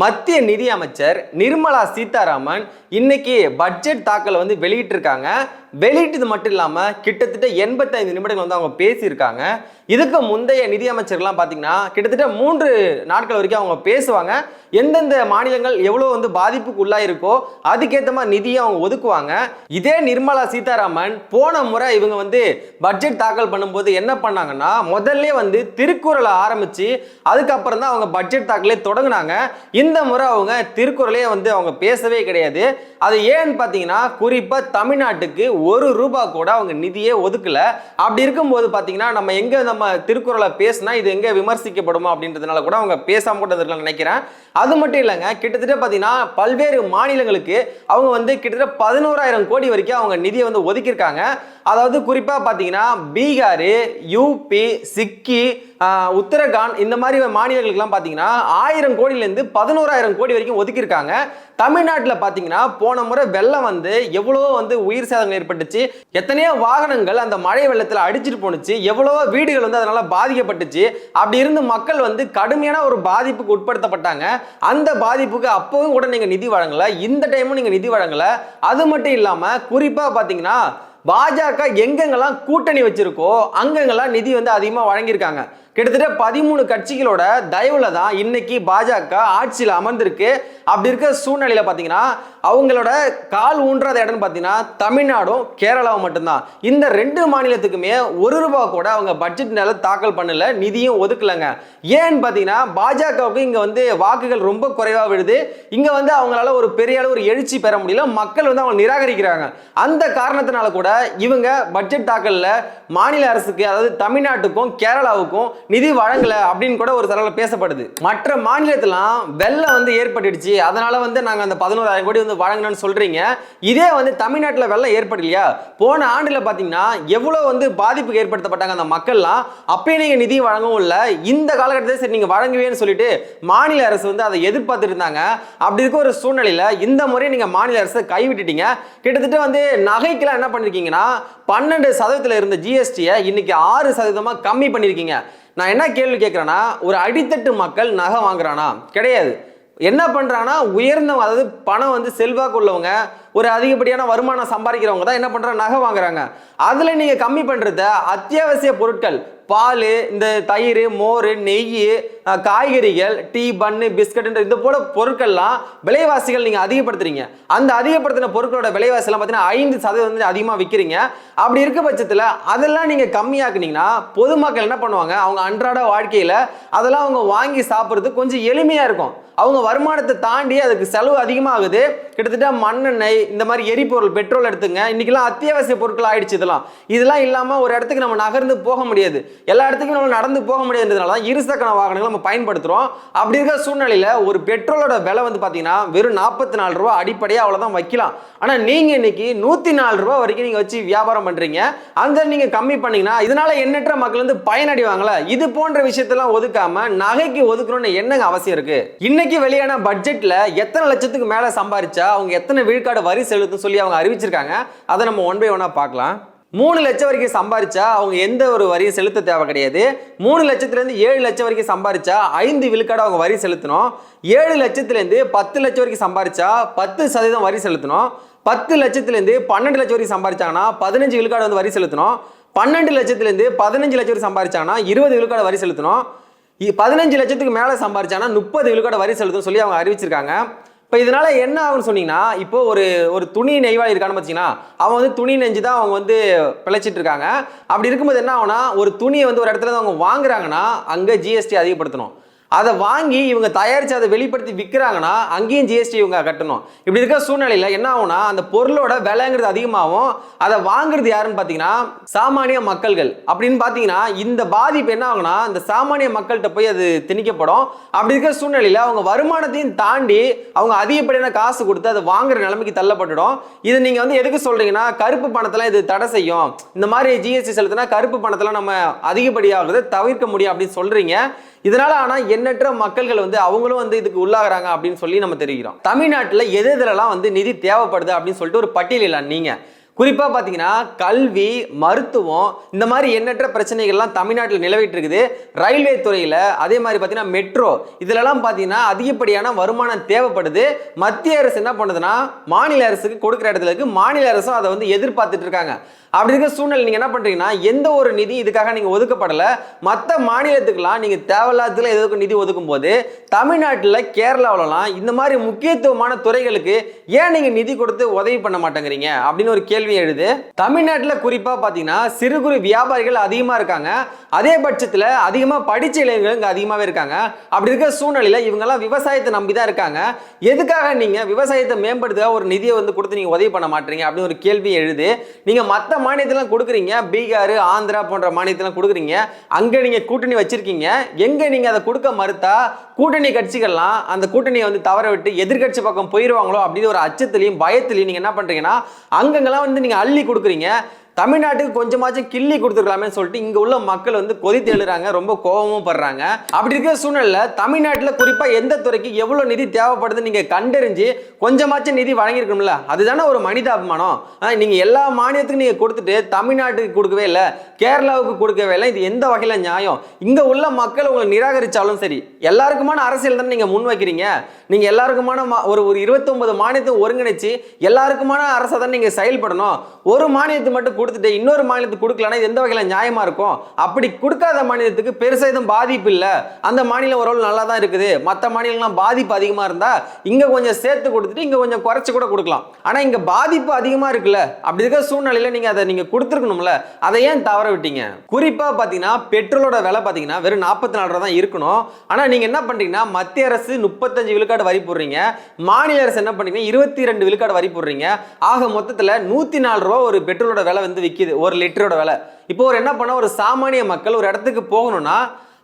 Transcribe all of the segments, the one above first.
மத்திய நிதி அமைச்சர் நிர்மலா சீதாராமன் இன்னைக்கு பட்ஜெட் தாக்கல் வந்து வெளியிட்டிருக்காங்க. வெளியிட்டது மட்டும் இல்லாமல் கிட்டத்தட்ட எண்பத்தைந்து நிமிடங்கள் வந்து அவங்க பேசியிருக்காங்க. இதுக்கு முந்தைய நிதி பார்த்தீங்கன்னா கிட்டத்தட்ட மூன்று நாட்கள் வரைக்கும் அவங்க பேசுவாங்க. எந்தெந்த மாநிலங்கள் எவ்வளோ வந்து பாதிப்புக்கு உள்ளாயிருக்கோ அதுக்கேற்ற மாதிரி நிதியை அவங்க ஒதுக்குவாங்க. இதே நிர்மலா சீதாராமன் போன முறை இவங்க வந்து பட்ஜெட் தாக்கல் பண்ணும்போது என்ன பண்ணாங்கன்னா முதல்ல வந்து திருக்குறளை ஆரம்பித்து அதுக்கப்புறம் தான் அவங்க பட்ஜெட் தாக்கலே தொடங்கினாங்க. இந்த முறை அவங்க திருக்குறளே வந்து அவங்க பேசவே கிடையாது. அது ஏன்னு பார்த்தீங்கன்னா குறிப்பாக தமிழ்நாட்டுக்கு ஒரு ரூபா கூட அவங்க நிதியே ஒதுக்கலை. அப்படி இருக்கும்போது பார்த்தீங்கன்னா நம்ம எங்கே நம்ம திருக்குறளை பேசினா இது எங்கே விமர்சிக்கப்படுமா அப்படின்றதுனால கூட அவங்க பேசாமல் கூட இருக்கலாம் நினைக்கிறேன். அது மட்டும் இல்லைங்க கிட்டத்தட்ட பார்த்தீங்கன்னா பல்வேறு மாநிலங்களுக்கு அவங்க வந்து கிட்டத்தட்ட பதினோராயிரம் கோடி வரைக்கும் அவங்க நிதியை வந்து ஒதுக்கியிருக்காங்க. அதாவது குறிப்பாக பார்த்தீங்கன்னா பீகார் யூபி சிக்கி உத்தரகாண்ட் இந்த மாதிரி மாநிலங்களுக்குலாம் பார்த்தீங்கன்னா ஆயிரம் கோடியிலேருந்து பதினோராயிரம் கோடி வரைக்கும் ஒதுக்கியிருக்காங்க. தமிழ்நாட்டில் பார்த்தீங்கன்னா போன முறை வெள்ளம் வந்து எவ்வளோ வந்து உயிர் சேதங்கள் ஏற்பட்டுச்சு. எத்தனையோ வாகனங்கள் அந்த மழை வெள்ளத்தில் அடிச்சிட்டு போணுச்சு. எவ்வளவோ வீடுகள் வந்து அதனால் பாதிக்கப்பட்டுச்சு. அப்படி இருந்து மக்கள் வந்து கடுமையான ஒரு பாதிப்புக்கு உட்படுத்தப்பட்டாங்க. அந்த பாதிப்புக்கு அப்போவும் கூட நீங்கள் நிதி வழங்கலை. இந்த டைமும் நீங்கள் நிதி வழங்கலை. அது மட்டும் இல்லாமல் குறிப்பாக பார்த்தீங்கன்னா பாஜக எங்கெங்கெல்லாம் கூட்டணி வச்சிருக்கோ அங்கெங்கெல்லாம் நிதி வந்து அதிகமாக வழங்கியிருக்காங்க. கிட்டத்தட்ட பதிமூணு கட்சிகளோட தயவுல தான் இன்னைக்கு பாஜக ஆட்சியில் அமர்ந்திருக்கு. அப்படி இருக்க சூழ்நிலையில பார்த்தீங்கன்னா அவங்களோட கால் ஊன்றாத இடம்னு பார்த்தீங்கன்னா தமிழ்நாடும் கேரளாவும் மட்டும்தான். இந்த ரெண்டு மாநிலத்துக்குமே ஒரு ரூபா கூட அவங்க பட்ஜெட் நில தாக்கல் பண்ணல நிதியும் ஒதுக்கலங்க. ஏன்னு பார்த்தீங்கன்னா பாஜகவுக்கு இங்கே வந்து வாக்குகள் ரொம்ப குறைவாக விழுது. இங்கே வந்து அவங்களால ஒரு பெரிய அளவு ஒரு எழுச்சி பெற முடியல. மக்கள் வந்து அவங்க நிராகரிக்கிறாங்க. அந்த காரணத்தினால கூட இவங்க பட்ஜெட் தாக்கல்ல மாநில அரசுக்கு அதாவது தமிழ்நாட்டுக்கும் கேரளாவுக்கும் நிதி வழங்கலை அப்படின்னு கூட ஒரு தரவில் பேசப்படுது. மற்ற மாநிலத்திலாம் வெள்ளம் வந்து ஏற்பட்டுடுச்சு. அதனால வந்து நாங்கள் அந்த பதினோராயிரம் கோடி வந்து வழங்கணும்னு சொல்றீங்க. இதே வந்து தமிழ்நாட்டில் வெள்ளம் ஏற்படலையா? போன ஆண்டில் பார்த்தீங்கன்னா எவ்வளோ வந்து பாதிப்புக்கு ஏற்படுத்தப்பட்டாங்க அந்த மக்கள்லாம்? அப்பயே நீங்கள் நிதி வழங்கவும் இல்லை. இந்த காலகட்டத்தில் சரி நீங்கள் வழங்குவேன்னு சொல்லிட்டு மாநில அரசு வந்து அதை எதிர்பார்த்துட்டு இருந்தாங்க. அப்படி இருக்க ஒரு சூழ்நிலையில் இந்த முறை நீங்கள் மாநில அரசை கைவிட்டுட்டீங்க. கிட்டத்தட்ட வந்து நகைக்கெல்லாம் என்ன பண்ணிருக்கீங்கன்னா பன்னெண்டு சதவீதத்தில் இருந்த ஜிஎஸ்டியை இன்னைக்கு ஆறு சதவீதமாக கம்மி பண்ணியிருக்கீங்க நான் என்ன கேள்வி கேட்குறேன்னா ஒரு அடித்தட்டு மக்கள் நகை வாங்குறானா? கிடையாது. என்ன பண்ணுறாங்கன்னா உயர்ந்தவங்க அதாவது பணம் வந்து செல்வாக்கு உள்ளவங்க ஒரு அதிகப்படியான வருமானம் சம்பாதிக்கிறவங்க தான் என்ன பண்ணுறாங்க நகை வாங்குறாங்க. அதில் நீங்கள் கம்மி பண்ணுறத அத்தியாவசிய பொருட்கள் பால் இந்த தயிர் மோர் நெய் காய்கறிகள் டீ பன்னு பிஸ்கட்டுன்ற இது போல பொருட்கள்லாம் விலைவாசிகள் நீங்கள் அதிகப்படுத்துறீங்க. அந்த அதிகப்படுத்தின பொருட்களோட விலைவாசிலாம் பார்த்தீங்கன்னா ஐந்து சதவீதம் வந்து அதிகமாக விற்கிறீங்க அப்படி இருக்க பட்சத்தில் அதெல்லாம் நீங்கள் கம்மியாக்குனீங்கன்னா பொதுமக்கள் என்ன பண்ணுவாங்க? அவங்க அன்றாட வாழ்க்கையில் அதெல்லாம் அவங்க வாங்கி சாப்பிட்றது கொஞ்சம் எளிமையாக இருக்கும். அவங்க வருமானத்தை தாண்டி அதுக்கு செலவு அதிகமாகுது. கிட்டத்தட்ட மண்ணெண்ணெய் இந்த மாதிரி எரிபொருள் பெட்ரோல் எடுத்துங்க. இன்னைக்கெல்லாம் அத்தியாவசிய பொருட்கள் ஆயிடுச்சு இதெல்லாம். இதெல்லாம் இல்லாமல் ஒரு இடத்துக்கு நம்ம நகர்ந்து போக முடியாது. எல்லா இடத்துக்கும் நம்ம நடந்து போக முடியாதுன்றதுனால தான் இருசக்கர வாகனங்கள் நம்ம பயன்படுத்துகிறோம் அப்படி இருக்கிற சூழ்நிலையில் ஒரு பெட்ரோலோட விலை வந்து பார்த்தீங்கன்னா வெறும் நாற்பத்தி நாலு ரூபா அடிப்படையாக அவ்வளோதான் வைக்கலாம். ஆனால் நீங்கள் இன்னைக்கு நூற்றி நாலு ரூபா வரைக்கும் நீங்கள் வச்சு வியாபாரம் பண்ணுறீங்க அந்த நீங்கள் கம்மி பண்ணீங்கன்னா இதனால எண்ணற்ற மக்கள் வந்து பயனடைவாங்களே இது போன்ற விஷயத்தெல்லாம் ஒதுக்காம நகைக்கு ஒதுக்கணும்னு என்னங்க அவசியம் இருக்கு? இன்னைக்கு வெளியான பட்ஜெட்டில் எத்தனை லட்சத்துக்கு மேலே சம்பாரிச்சா அவங்க எத்தனை விழுக்காடு வரி செலுத்தும் சொல்லி அவங்க அறிவிச்சிருக்காங்க. அதை நம்ம ஒன் பை ஒன்னாக பார்க்கலாம். மூணு லட்சம் வரைக்கும் சம்பாரிச்சா அவங்க எந்த ஒரு வரியும் செலுத்த தேவை கிடையாது. மூணு லட்சத்துலேருந்து ஏழு லட்சம் வரைக்கும் சம்பாரிச்சா ஐந்து விழுக்காடு அவங்க வரி செலுத்தணும். ஏழு லட்சத்துலேருந்து பத்து லட்சம் வரைக்கும் சம்பாரிச்சா பத்து சதவீதம் வரி செலுத்தணும். பத்து லட்சத்துலேருந்து பன்னெண்டு லட்சம் வரைக்கும் சம்பாரிச்சாங்கன்னா பதினஞ்சு விழுக்காடு வந்து வரி செலுத்தணும். பன்னெண்டு லட்சத்துலேருந்து பதினஞ்சு லட்சம் வரைக்கும் சம்பாரிச்சாங்கன்னா இருபது விழுக்காடு வரி செலுத்தணும். பதினஞ்சு லட்சத்துக்கு மேலே சம்பாரிச்சாங்கன்னா முப்பது விழுக்காடு வரி செலுத்தணும் சொல்லி அவங்க அறிவிச்சிருக்காங்க. இப்போ இதனால என்ன ஆகும்னு சொன்னீங்கன்னா இப்போ ஒரு ஒரு துணி நெய்வாளி இருக்கான்னு பார்த்தீங்கன்னா அவன் வந்து துணி நெஞ்சு தான் அவங்க வந்து பிழைச்சிட்டு இருக்காங்க. அப்படி இருக்கும்போது என்ன ஆகும்னா ஒரு துணியை வந்து ஒரு இடத்துல அவங்க வாங்குறாங்கன்னா அங்கே ஜிஎஸ்டி அதிகப்படுத்தணும். அதை வாங்கி இவங்க தயாரித்து அதை வெளிப்படுத்தி விற்கிறாங்கன்னா அங்கேயும் ஜிஎஸ்டி இவங்க கட்டணும். இப்படி இருக்க சூழ்நிலையில் என்ன ஆகும்னா அந்த பொருளோட விலைங்கிறது அதிகமாகும். அதை வாங்குறது யாருன்னு பார்த்தீங்கன்னா சாமானிய மக்கள்கள். அப்படின்னு பார்த்தீங்கன்னா இந்த பாதிப்பு என்ன ஆகும்னா இந்த சாமானிய மக்கள்கிட்ட போய் அது திணிக்கப்படும். அப்படி இருக்கிற சூழ்நிலையில் அவங்க வருமானத்தையும் தாண்டி அவங்க அதிகப்படியான காசு கொடுத்து அதை வாங்குற நிலைமைக்கு தள்ளப்பட்டுடும். இது நீங்கள் வந்து எதுக்கு சொல்கிறீங்கன்னா கருப்பு பணத்தெல்லாம் இது தடை செய்யும். இந்த மாதிரி ஜிஎஸ்டி செலுத்தினா கருப்பு பணத்தெல்லாம் நம்ம அதிகப்படியாகிறது தவிர்க்க முடியும் அப்படின்னு சொல்கிறீங்க இதனால் ஆனால் என்ன எண்ணற்ற மக்கள்கள் வந்து அவங்களும் வந்து இதுக்கு உள்ளாகிறாங்க அப்படின்னு சொல்லி நம்ம தெரிகிறோம். தமிழ்நாட்டில் எது எதுலலாம் வந்து நிதி தேவைப்படுது அப்படின்னு சொல்லிட்டு ஒரு பட்டியலிடலாம் நீங்க குறிப்பாக பார்த்தீங்கன்னா கல்வி மருத்துவம் இந்த மாதிரி எண்ணற்ற பிரச்சனைகள்லாம் தமிழ்நாட்டில் நிலவிட்டு இருக்குது ரயில்வே துறையில் அதே மாதிரி பார்த்தீங்கன்னா மெட்ரோ இதுலலாம் பார்த்தீங்கன்னா அதிகப்படியான வருமானம் தேவைப்படுது. மத்திய அரசு என்ன பண்ணுதுன்னா மாநில அரசுக்கு கொடுக்குற இடத்துல இருக்கு. மாநில அரசும் அதை வந்து எதிர்பார்த்துட்டு இருக்காங்க. அப்படி இருக்க சூழ்நிலை நீங்கள் என்ன பண்ணுறீங்கன்னா எந்த ஒரு நிதி இதுக்காக நீங்கள் ஒதுக்கப்படலை. மற்ற மாநிலத்துக்கெல்லாம் நீங்கள் தேவையில்லாததுல எதுக்கு நிதி ஒதுக்கும் போது தமிழ்நாட்டில் கேரளாவிலலாம் இந்த மாதிரி முக்கியத்துவமான துறைகளுக்கு ஏன் நீங்கள் நிதி கொடுத்து உதவி பண்ண மாட்டேங்கிறீங்க? அப்படின்னு ஒரு கேள்வி எழுது. தமிழ்நாட்டில் குறிப்பா பாத்தீங்கன்னா சிறு குறு வியாபாரிகள் அதிகமா இருக்காங்க. அதே பட்சத்தில் அதிகமாக படித்த இளைஞர்கள் இங்கே அதிகமாகவே இருக்காங்க. அப்படி இருக்க சூழ்நிலையில் இவங்கெல்லாம் விவசாயத்தை நம்பி தான் இருக்காங்க. எதுக்காக நீங்க விவசாயத்தை மேம்படுத்த ஒரு நிதியை வந்து கொடுத்து நீங்கள் உதவி பண்ண மாட்டீங்க அப்படின்னு ஒரு கேள்வி எழுது. நீங்க மற்ற மாநிலத்திலாம் கொடுக்குறீங்க. பீகார் ஆந்திரா போன்ற மாநிலத்திலாம் கொடுக்குறீங்க. அங்க நீங்க கூட்டணி வச்சிருக்கீங்க. எங்க நீங்க அதை கொடுக்க மறுத்தா கூட்டணி கட்சிகள்லாம் அந்த கூட்டணியை வந்து தவற விட்டு எதிர்கட்சி பக்கம் போயிடுவாங்களோ அப்படின்னு ஒரு அச்சத்திலையும் பயத்திலையும் நீங்கள் என்ன பண்றீங்கன்னா அங்கங்கெல்லாம் வந்து நீங்க அள்ளி கொடுக்குறீங்க தமிழ்நாட்டுக்கு கொஞ்சமாச்சும் கிள்ளி கொடுத்துருக்கலாமே சொல்லிட்டு இங்கே உள்ள மக்கள் வந்து கொதித்து எழுறாங்க ரொம்ப கோபமும் படுறாங்க. அப்படி இருக்கிற சூழ்நிலையில் தமிழ்நாட்டில் குறிப்பாக எந்த துறைக்கு எவ்வளோ நிதி தேவைப்படுதுன்னு நீங்கள் கண்டறிஞ்சு கொஞ்சமாச்சும் நிதி வழங்கியிருக்கணும்ல? அதுதானே ஒரு மனிதாபிமானம். ஆஹ் நீங்கள் எல்லா மாநிலத்துக்கும் நீங்கள் கொடுத்துட்டு தமிழ்நாட்டுக்கு கொடுக்கவே இல்லை கேரளாவுக்கு கொடுக்கவே இல்லை இது எந்த வகையில் நியாயம்? இங்கே உள்ள மக்கள் உங்களை நிராகரிச்சாலும் சரி எல்லாருக்குமான அரசியல் தானே நீங்கள் முன் வைக்கிறீங்க? நீங்கள் எல்லாருக்குமான மா- ஒரு ஒரு 29 மாநிலத்தை ஒருங்கிணைச்சு எல்லாருக்குமான அரசை தான் நீங்கள் செயல்படணும். ஒரு மாநிலத்தை மட்டும் கொடுத்துட்டு இன்னொரு மாநிலத்துக்கு கொடுக்கலன்னா எந்த வகையில நியாயமா இருக்கும்? அப்படி கொடுக்காத மாநிலத்துக்கு பெருசாக எதுவும் பாதிப்பு இல்லை. அந்த மாநிலம் ஓரளவு நல்லா தான் இருக்குது. மற்ற மாநிலங்கள்லாம் பாதிப்பு அதிகமாக இருந்தால் இங்கே கொஞ்சம் சேர்த்து கொடுத்துட்டு இங்கே கொஞ்சம் குறைச்சி கூட கொடுக்கலாம். ஆனால் இங்கே பாதிப்பு அதிகமாக இருக்குல்ல? அப்படி இருக்கிற சூழ்நிலையில் நீங்கள் அதை நீங்கள் கொடுத்துருக்கணும்ல? அதை ஏன் தவற விட்டீங்க? குறிப்பாக பார்த்தீங்கன்னா பெட்ரோலோட விலை பார்த்தீங்கன்னா வெறும் நாற்பத்தி நாலு ரூபா தான் இருக்கணும். ஆனால் நீங்கள் என்ன பண்ணுறீங்கன்னா மத்திய அரசு முப்பத்தஞ்சு விழுக்காடு வரி போடுறீங்க. மாநில அரசு என்ன பண்ணுறீங்க இருபத்தி ரெண்டு விழுக்காடு வரி போடுறீங்க. ஆக மொத்தத்தில் நூற்றி நாலு ரூபா ஒரு பெட்ரோலோட விலை வந்து விற்கிது ஒரு லிட்டரோட விலை. இப்போ ஒரு என்ன பண்ண ஒரு சாமானிய மக்கள் ஒரு இடத்துக்கு போகணும்னா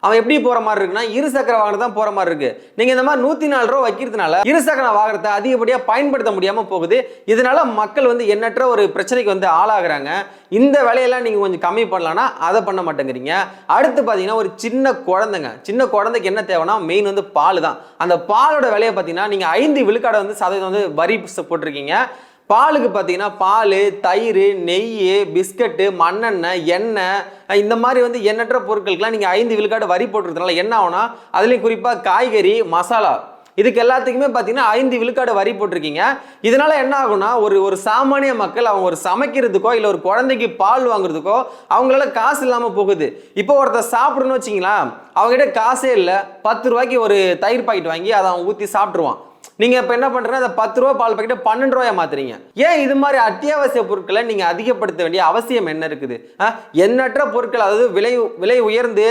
அவன் எப்படி போற மாதிரி இருக்குன்னா இரு சக்கர வாகனம் தான் போற மாதிரி இருக்கு. நீங்க இந்த மாதிரி நூத்தி நாலு ரூபா வைக்கிறதுனால இரு சக்கர வாகனத்தை அதிகப்படியா பயன்படுத்த முடியாம போகுது. இதனால மக்கள் வந்து எண்ணற்ற ஒரு பிரச்சனைக்கு வந்து ஆளாகிறாங்க. இந்த விலையெல்லாம் நீங்க கொஞ்சம் கம்மி பண்ணலாம்னா அதை பண்ண மாட்டேங்கிறீங்க. அடுத்து பாத்தீங்கன்னா ஒரு சின்ன குழந்தைங்க. சின்ன குழந்தைக்கு என்ன தேவைன்னா மெயின் வந்து பால் தான். அந்த பாலோட விலையை பார்த்தீங்கன்னா நீங்க ஐந்து விழுக்காடை வந்து சதவீதம் வந்து வரி போட்டிருக்கீங்க. பாலுக்கு பார்த்தீங்கன்னா பால் தயிர் நெய் பிஸ்கட்டு மண்ணெண்ணெய் எண்ணெய் இந்த மாதிரி வந்து எண்ணற்ற பொருட்களுக்கெல்லாம் நீங்கள் ஐந்து விழுக்காடு வரி போட்டுறதுனால என்ன ஆகும்னா அதுலேயும் குறிப்பாக காய்கறி மசாலா இதுக்கு எல்லாத்துக்குமே பார்த்தீங்கன்னா ஐந்து விழுக்காடு வரி போட்டிருக்கீங்க. இதனால என்ன ஆகும்னா ஒரு ஒரு சாமானிய மக்கள் அவங்க ஒரு சமைக்கிறதுக்கோ இல்லை ஒரு குழந்தைக்கு பால் வாங்குறதுக்கோ அவங்களால காசு இல்லாமல் போகுது. இப்போ ஒருத்தர் சாப்பிடணும்னு வச்சிங்களா அவங்ககிட்ட காசே இல்லை பத்து ரூபாய்க்கு ஒரு தயிர் பாக்கெட் வாங்கி அதை அவன் ஊற்றி சாப்பிட்ருவான் நீங்க இப்ப என்ன பண்றீங்கன்னா அந்த பத்து ரூபா பால் பாக்கெட்டை பன்னெண்டு ரூபாய் மாத்துறீங்க. ஏன் இது மாதிரி அத்தியாவசிய பொருட்களை நீங்க அதிகப்படுத்த வேண்டிய அவசியம் என்ன இருக்குது? எண்ணற்ற பொருட்கள் அதாவது விலை விலை உயர்ந்து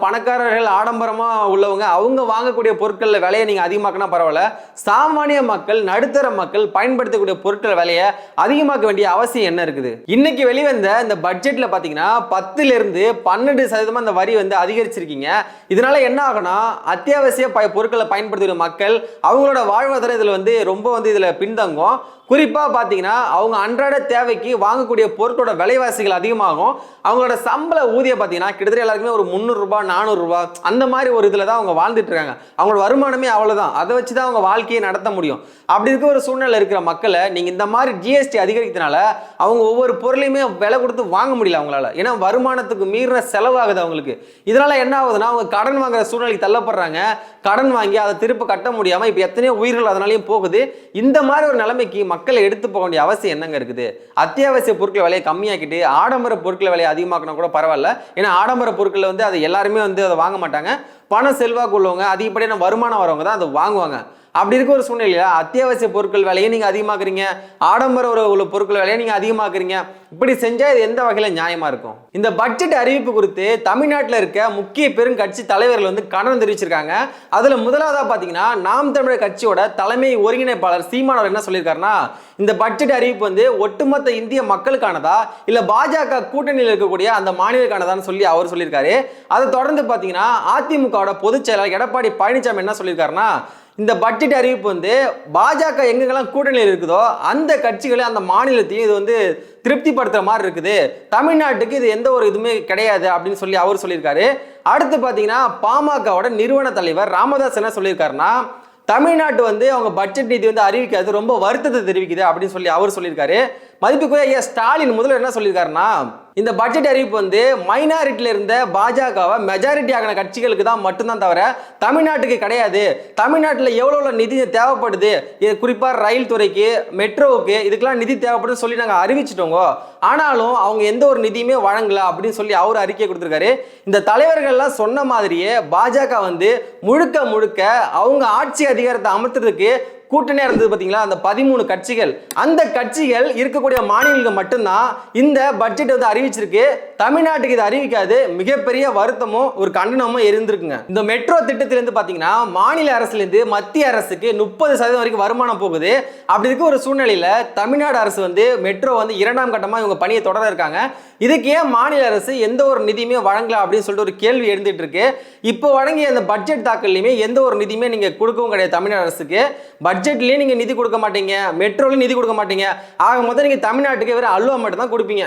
பணக்காரர்கள் ஆடம்பரமா உள்ளவங்க அவங்க வாங்கக்கூடிய பொருட்கள்ல விலையை நீங்க அதிகமாக்கினா பரவாயில்ல. சாமானிய மக்கள் நடுத்தர மக்கள் பயன்படுத்தக்கூடிய பொருட்கள் விலையை அதிகமாக்க வேண்டிய அவசியம் என்ன இருக்குது? இன்னைக்கு வெளிவந்த இந்த பட்ஜெட்ல பாத்தீங்கன்னா பத்துல இருந்து பன்னெண்டு சதவீதமா அந்த வரி வந்து அதிகரிச்சிருக்கீங்க. இதனால என்ன ஆகும்னா அத்தியாவசிய ப- பொருட்களை பயன்படுத்துகிற மக்கள் அவங்களோட வாழ்வாதாரம் இதில் வந்து ரொம்ப வந்து இதில் பின்தங்கும். குறிப்பாக பார்த்தீங்கன்னா அவங்க அன்றாட தேவைக்கு வாங்கக்கூடிய பொருட்களோட விலைவாசிகள் அதிகமாகும். அவங்களோட சம்பள ஊதியம் பார்த்தீங்கன்னா கிட்டத்தட்ட எல்லாருக்குமே ஒரு முந்நூறுரூபா நானூறுரூபா அந்த மாதிரி ஒரு இதில் தான் அவங்க வாழ்ந்துட்டு இருக்காங்க. அவங்களோட வருமானமே அவ்வளோதான் அதை வச்சு தான் அவங்க வாழ்க்கையை நடத்த முடியும். அப்படி இருக்க ஒரு சூழ்நிலை இருக்கிற மக்களை நீங்கள் இந்த மாதிரி ஜிஎஸ்டி அதிகரிக்கிறதுனால அவங்க ஒவ்வொரு பொருளையுமே விலை கொடுத்து வாங்க முடியல அவங்களால. ஏன்னா வருமானத்துக்கு மீறின செலவாகுது அவங்களுக்கு. இதனால என்ன ஆகுதுன்னா அவங்க கடன் வாங்குற சூழ்நிலைக்கு தள்ளப்படுறாங்க. கடன் வாங்கி அதை திருப்பி கட்ட முடியாமல் இப்போ எத்தனையோ உயிர்கள் அதனாலையும் போகுது. இந்த மாதிரி ஒரு நிலைமைக்கு மக்களை எடுத்து போக வேண்டிய அவசியம் என்னங்க இருக்குது? அத்தியாவசிய பொருட்கள் விலையை கம்மியாக்கிட்டு ஆடம்பர பொருட்கள் விலையை அதிகமாக்கினா கூட பரவாயில்ல. ஏன்னா ஆடம்பர பொருட்கள் வந்து அதை எல்லாருமே வந்து அதை வாங்க மாட்டாங்க. பண செல்வாக்கு உள்ளவங்க அதிகப்படியான வருமானம் வரவங்க தான் அதை வாங்குவாங்க. அப்படி இருக்க ஒரு சூழ்நிலையில அத்தியாவசிய பொருட்கள் விலையை நீங்க அதிகமாக்குறீங்க ஆடம்பர உள்ள பொருட்கள் விலையை நீங்க அதிகமாக்குறீங்க இப்படி செஞ்சா இது எந்த வகையில நியாயமா இருக்கும்? இந்த பட்ஜெட் அறிவிப்பு குறித்து தமிழ்நாட்டில் இருக்க முக்கிய பெருங்கட்சி தலைவர்கள் வந்து கண்டனம் தெரிவிச்சிருக்காங்க. அதுல முதலாவதா பாத்தீங்கன்னா நாம் தமிழர் கட்சியோட தலைமை ஒருங்கிணைப்பாளர் சீமானவர் என்ன சொல்லியிருக்காருன்னா இந்த பட்ஜெட் அறிவிப்பு வந்து ஒட்டுமொத்த இந்திய மக்களுக்கானதா இல்ல பாஜக கூட்டணியில் இருக்கக்கூடிய அந்த மாநிலக்கானதான்னு சொல்லி அவர் சொல்லியிருக்காரு. அதை தொடர்ந்து பாத்தீங்கன்னா திமுகவோட பொதுச் செயலாளர் எடப்பாடி பழனிசாமி என்ன சொல்லியிருக்காருன்னா இந்த பட்ஜெட் அறிவிப்பு வந்து பாஜக எங்கெங்கெல்லாம் கூட்டணியில் இருக்குதோ அந்த கட்சிகளை அந்த மாநிலத்தையும் இது வந்து திருப்திப்படுத்துகிற மாதிரி இருக்குது. தமிழ்நாட்டுக்கு இது எந்த ஒரு இதுவுமே கிடையாது அப்படின்னு சொல்லி அவர் சொல்லியிருக்காரு. அடுத்து பார்த்தீங்கன்னா பாமகவோட நிறுவன தலைவர் ராமதாஸ் என்ன சொல்லியிருக்காருன்னா தமிழ்நாட்டு வந்து அவங்க பட்ஜெட் நிதி வந்து அறிவிக்காது ரொம்ப வருத்தத்தை தெரிவிக்குது அப்படின்னு சொல்லி அவர் சொல்லியிருக்காரு. மதிப்புக்குரிய ஐயா ஸ்டாலின் முதல்ல என்ன சொல்லியிருக்காருன்னா இந்த பட்ஜெட் அறிவிப்பு வந்து மைனாரிட்டியில் இருந்த பாஜகவை மெஜாரிட்டி ஆகின கட்சிகளுக்கு தான் மட்டும்தான் தவிர தமிழ்நாட்டுக்கு கிடையாது. தமிழ்நாட்டில் எவ்வளோ எவ்வளோ நிதி தேவைப்படுது? இது குறிப்பாக ரயில் துறைக்கு மெட்ரோவுக்கு இதுக்கெல்லாம் நிதி தேவைப்படுதுன்னு சொல்லி நாங்கள் அறிவிச்சிட்டோங்க. ஆனாலும் அவங்க எந்த ஒரு நிதியுமே வழங்கல அப்படின்னு சொல்லி அவர் அறிக்கை கொடுத்துருக்காரு. இந்த தலைவர்கள்லாம் சொன்ன மாதிரியே பாஜக வந்து முழுக்க முழுக்க அவங்க ஆட்சி அதிகாரத்தை அமர்த்துறதுக்கு கூட்டணியாக இருந்தது பார்த்தீங்களா அந்த பதிமூணு கட்சிகள். அந்த கட்சிகள் இருக்கக்கூடிய மாநிலங்கள் மட்டும்தான் இந்த பட்ஜெட் வந்து அறிவிச்சிருக்கு. தமிழ்நாட்டுக்கு இது அறிவிக்காது மிகப்பெரிய வருத்தமும் ஒரு கண்டனமும் இருந்திருக்குங்க. இந்த மெட்ரோ திட்டத்திலிருந்து பார்த்தீங்கன்னா மாநில அரசுலேருந்து மத்திய அரசுக்கு முப்பது சதவீதம் வரைக்கும் வருமானம் போகுது. அப்படி இருக்க ஒரு சூழ்நிலையில் தமிழ்நாடு அரசு வந்து மெட்ரோ வந்து இரண்டாம் கட்டமாக இவங்க பணியை தொடர இருக்காங்க. இதுக்கு ஏன் மாநில அரசு எந்த ஒரு நிதியுமே வழங்கல அப்படின்னு சொல்லிட்டு ஒரு கேள்வி எழுந்துட்டு இருக்கு. இப்போ வழங்கிய அந்த பட்ஜெட் தாக்கல்லையுமே எந்த ஒரு நிதியுமே நீங்கள் கொடுக்கவும் கிடையாது தமிழ்நாடு அரசுக்கு. பட்ஜெட்லேயும் நீங்கள் நிதி கொடுக்க மாட்டீங்க மெட்ரோலையும் நிதி கொடுக்க மாட்டீங்க. ஆக மொத்தம் நீங்கள் தமிழ்நாட்டுக்கு வெறும் அல்வா மட்டும் தான் கொடுப்பீங்க.